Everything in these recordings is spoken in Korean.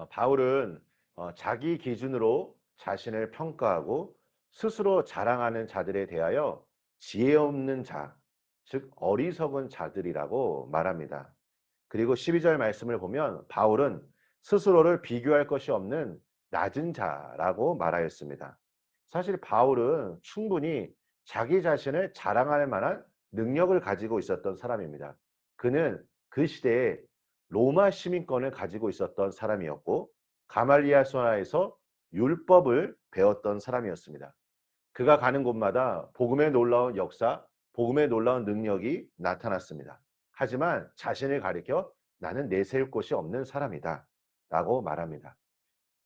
어, 바울은 어, 자기 기준으로 자신을 평가하고 스스로 자랑하는 자들에 대하여 지혜 없는 자, 즉 어리석은 자들이라고 말합니다. 그리고 12절 말씀을 보면 바울은 스스로를 비교할 것이 없는 낮은 자라고 말하였습니다. 사실 바울은 충분히 자기 자신을 자랑할 만한 능력을 가지고 있었던 사람입니다. 그는 그 시대에 로마 시민권을 가지고 있었던 사람이었고 가말리아 소나에서 율법을 배웠던 사람이었습니다. 그가 가는 곳마다 복음의 놀라운 역사, 복음의 놀라운 능력이 나타났습니다. 하지만 자신을 가리켜 나는 내세울 곳이 없는 사람이다 라고 말합니다.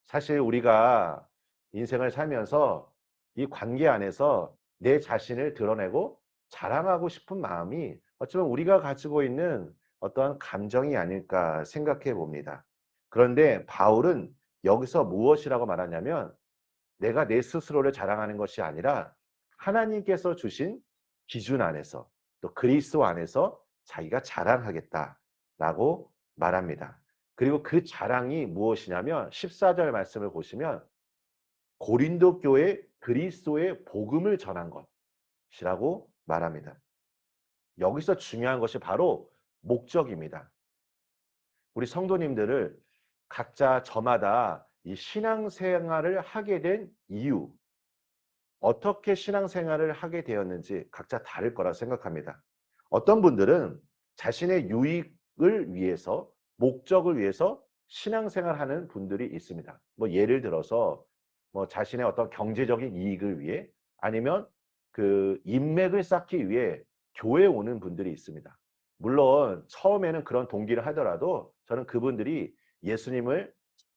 사실 우리가 인생을 살면서 이 관계 안에서 내 자신을 드러내고 자랑하고 싶은 마음이 어쩌면 우리가 가지고 있는 어떠한 감정이 아닐까 생각해 봅니다. 그런데 바울은 여기서 무엇이라고 말하냐면 내가 내 스스로를 자랑하는 것이 아니라 하나님께서 주신 기준 안에서 또 그리스도 안에서 자기가 자랑하겠다라고 말합니다. 그리고 그 자랑이 무엇이냐면 14절 말씀을 보시면 고린도 교회 그리스도의 복음을 전한 것이라고 말합니다. 여기서 중요한 것이 바로 목적입니다. 우리 성도님들을 각자 저마다 이 신앙생활을 하게 된 이유, 어떻게 신앙생활을 하게 되었는지 각자 다를 거라 생각합니다. 어떤 분들은 자신의 유익을 위해서, 목적을 위해서 신앙생활하는 분들이 있습니다. 뭐 예를 들어서 뭐 자신의 어떤 경제적인 이익을 위해 아니면 그 인맥을 쌓기 위해 교회에 오는 분들이 있습니다. 물론 처음에는 그런 동기를 하더라도 저는 그분들이 예수님을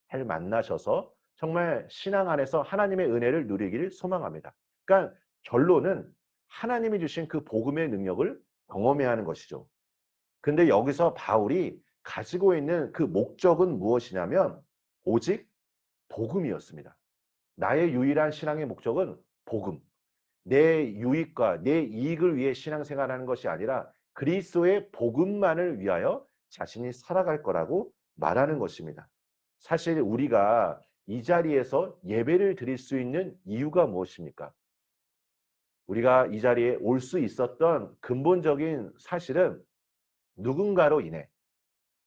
잘 만나셔서 정말 신앙 안에서 하나님의 은혜를 누리기를 소망합니다. 그러니까 결론은 하나님이 주신 그 복음의 능력을 경험해야 하는 것이죠. 근데 여기서 바울이 가지고 있는 그 목적은 무엇이냐면 오직 복음이었습니다. 나의 유일한 신앙의 목적은 복음. 내 유익과 내 이익을 위해 신앙생활하는 것이 아니라 그리스도의 복음만을 위하여 자신이 살아갈 거라고 말하는 것입니다. 사실 우리가 이 자리에서 예배를 드릴 수 있는 이유가 무엇입니까? 우리가 이 자리에 올 수 있었던 근본적인 사실은 누군가로 인해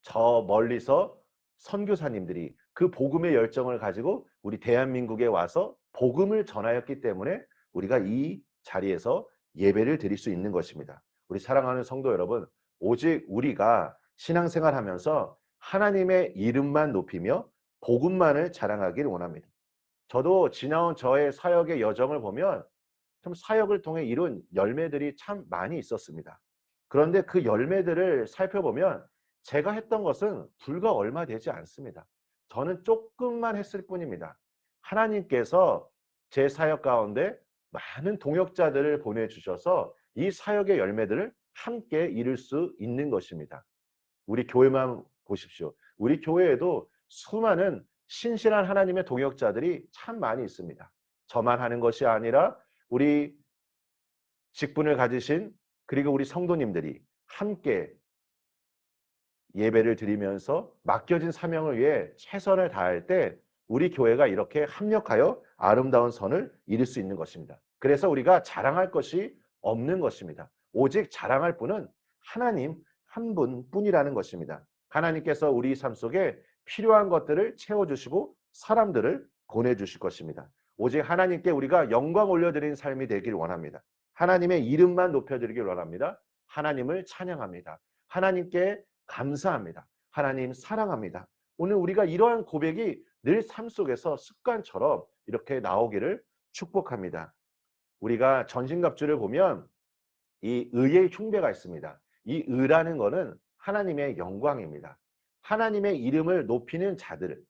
저 멀리서 선교사님들이 그 복음의 열정을 가지고 우리 대한민국에 와서 복음을 전하였기 때문에 우리가 이 자리에서 예배를 드릴 수 있는 것입니다. 우리 사랑하는 성도 여러분, 오직 우리가 신앙생활 하면서 하나님의 이름만 높이며 복음만을 자랑하기를 원합니다. 저도 지나온 저의 사역의 여정을 보면 참 사역을 통해 이룬 열매들이 참 많이 있었습니다. 그런데 그 열매들을 살펴보면 제가 했던 것은 불과 얼마 되지 않습니다. 저는 조금만 했을 뿐입니다. 하나님께서 제 사역 가운데 많은 동역자들을 보내주셔서 이 사역의 열매들을 함께 이룰 수 있는 것입니다. 우리 교회만 보십시오. 우리 교회에도 수많은 신실한 하나님의 동역자들이 참 많이 있습니다. 저만 하는 것이 아니라 우리 직분을 가지신 그리고 우리 성도님들이 함께 예배를 드리면서 맡겨진 사명을 위해 최선을 다할 때 우리 교회가 이렇게 합력하여 아름다운 선을 이룰 수 있는 것입니다. 그래서 우리가 자랑할 것이 없는 것입니다. 오직 자랑할 분은 하나님 한 분뿐이라는 것입니다. 하나님께서 우리 삶 속에 필요한 것들을 채워주시고 사람들을 보내주실 것입니다. 오직 하나님께 우리가 영광 올려드리는 삶이 되길 원합니다. 하나님의 이름만 높여드리길 원합니다. 하나님을 찬양합니다. 하나님께 감사합니다. 하나님 사랑합니다. 오늘 우리가 이러한 고백이 늘 삶 속에서 습관처럼 이렇게 나오기를 축복합니다. 우리가 전신갑주를 보면 이 의의 흉배가 있습니다. 이 의라는 것은 하나님의 영광입니다. 하나님의 이름을 높이는 자들,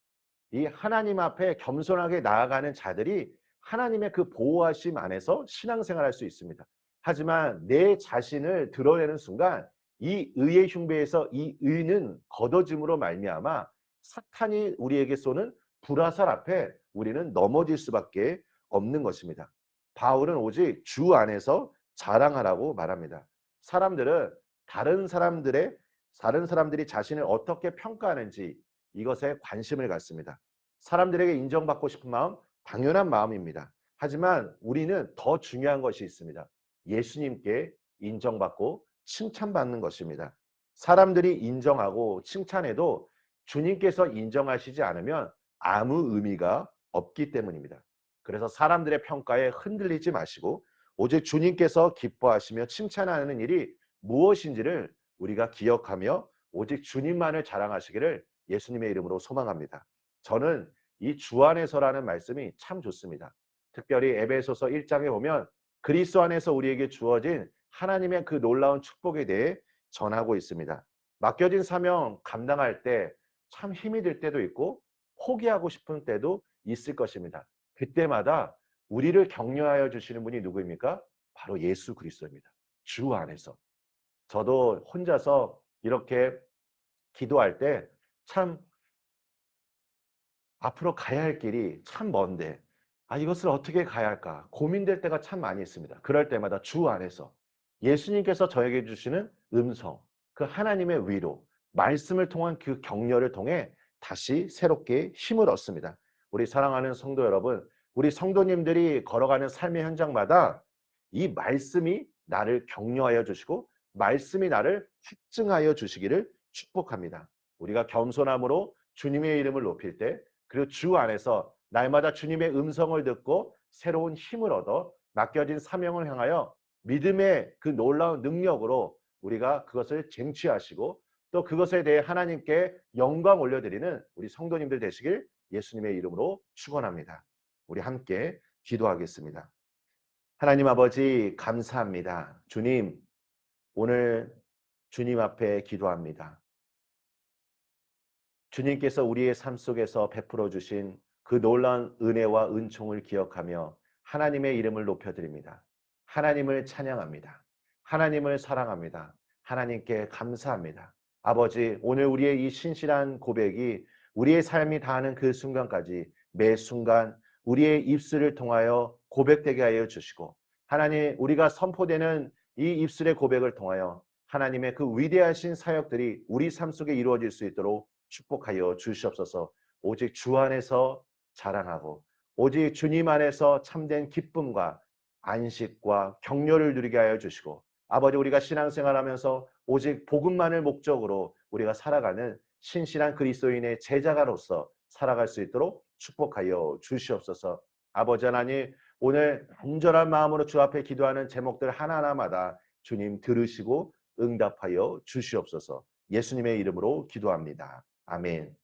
이 하나님 앞에 겸손하게 나아가는 자들이 하나님의 그 보호하심 안에서 신앙생활할 수 있습니다. 하지만 내 자신을 드러내는 순간 이 의의 흉배에서 이 의는 걷어짐으로 말미암아 사탄이 우리에게 쏘는 불화살 앞에 우리는 넘어질 수밖에 없는 것입니다. 바울은 오직 주 안에서 자랑하라고 말합니다. 사람들은 다른 사람들의 다른 사람들이 자신을 어떻게 평가하는지 이것에 관심을 갖습니다. 사람들에게 인정받고 싶은 마음 당연한 마음입니다. 하지만 우리는 더 중요한 것이 있습니다. 예수님께 인정받고 칭찬받는 것입니다. 사람들이 인정하고 칭찬해도 주님께서 인정하시지 않으면 아무 의미가 없기 때문입니다. 그래서 사람들의 평가에 흔들리지 마시고 오직 주님께서 기뻐하시며 칭찬하는 일이 무엇인지를 우리가 기억하며 오직 주님만을 자랑하시기를 예수님의 이름으로 소망합니다. 저는 이 주 안에서라는 말씀이 참 좋습니다. 특별히 에베소서 1장에 보면 그리스도 안에서 우리에게 주어진 하나님의 그 놀라운 축복에 대해 전하고 있습니다. 맡겨진 사명 감당할 때 참 힘이 들 때도 있고 포기하고 싶은 때도 있을 것입니다. 그때마다 우리를 격려하여 주시는 분이 누구입니까? 바로 예수 그리스도입니다. 주 안에서. 저도 혼자서 이렇게 기도할 때 참 앞으로 가야 할 길이 참 먼데 아 이것을 어떻게 가야 할까 고민될 때가 참 많이 있습니다. 그럴 때마다 주 안에서 예수님께서 저에게 주시는 음성, 그 하나님의 위로, 말씀을 통한 그 격려를 통해 다시 새롭게 힘을 얻습니다. 우리 사랑하는 성도 여러분, 우리 성도님들이 걸어가는 삶의 현장마다 이 말씀이 나를 격려하여 주시고 말씀이 나를 확증하여 주시기를 축복합니다. 우리가 겸손함으로 주님의 이름을 높일 때 그리고 주 안에서 날마다 주님의 음성을 듣고 새로운 힘을 얻어 맡겨진 사명을 향하여 믿음의 그 놀라운 능력으로 우리가 그것을 쟁취하시고 또 그것에 대해 하나님께 영광 올려드리는 우리 성도님들 되시길 예수님의 이름으로 축원합니다. 우리 함께 기도하겠습니다. 하나님 아버지 감사합니다. 주님 오늘 주님 앞에 기도합니다. 주님께서 우리의 삶 속에서 베풀어 주신 그 놀라운 은혜와 은총을 기억하며 하나님의 이름을 높여 드립니다. 하나님을 찬양합니다. 하나님을 사랑합니다. 하나님께 감사합니다. 아버지, 오늘 우리의 이 신실한 고백이 우리의 삶이 다하는 그 순간까지 매 순간 우리의 입술을 통하여 고백되게 하여 주시고 하나님 우리가 선포되는 이 입술의 고백을 통하여 하나님의 그 위대하신 사역들이 우리 삶 속에 이루어질 수 있도록 축복하여 주시옵소서. 오직 주 안에서 자랑하고 오직 주님 안에서 참된 기쁨과 안식과 격려를 누리게 하여 주시고 아버지 우리가 신앙생활하면서 오직 복음만을 목적으로 우리가 살아가는 신실한 그리스도인의 제자가로서 살아갈 수 있도록 축복하여 주시옵소서. 아버지 하나님 오늘 간절한 마음으로 주 앞에 기도하는 제목들 하나하나마다 주님 들으시고 응답하여 주시옵소서. 예수님의 이름으로 기도합니다. 아멘.